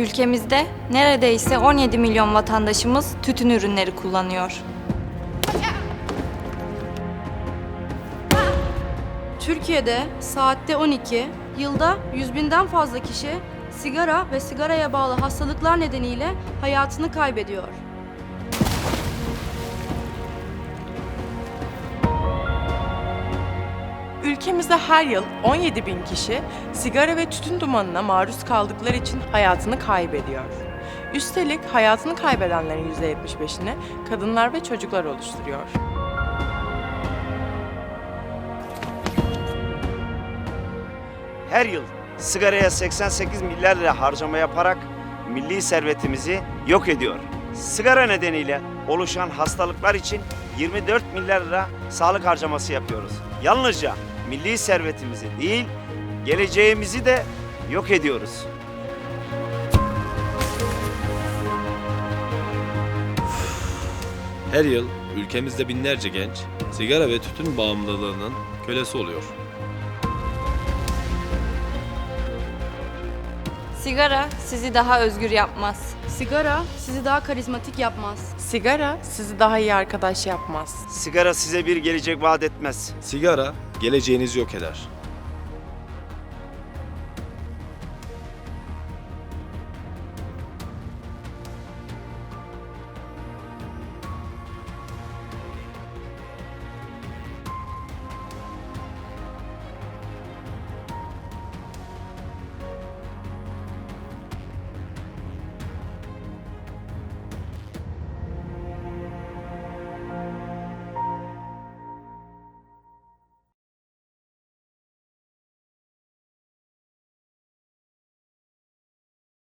Ülkemizde neredeyse 17 milyon vatandaşımız tütün ürünleri kullanıyor. Türkiye'de saatte 12, yılda 100 binden fazla kişi sigara ve sigaraya bağlı hastalıklar nedeniyle hayatını kaybediyor. Ülkemizde her yıl 17 bin kişi sigara ve tütün dumanına maruz kaldıkları için hayatını kaybediyor. Üstelik hayatını kaybedenlerin %75'ini kadınlar ve çocuklar oluşturuyor. her yıl sigaraya 88 milyar lira harcama yaparak milli servetimizi yok ediyor. Sigara nedeniyle oluşan hastalıklar için 24 milyar lira sağlık harcaması yapıyoruz. Yalnızca milli servetimizi değil, geleceğimizi de yok ediyoruz. Her yıl ülkemizde binlerce genç sigara ve tütün bağımlılığının kölesi oluyor. Sigara sizi daha özgür yapmaz. Sigara sizi daha karizmatik yapmaz. Sigara sizi daha iyi arkadaş yapmaz. Sigara size bir gelecek vaat etmez. Sigara geleceğinizi yok eder.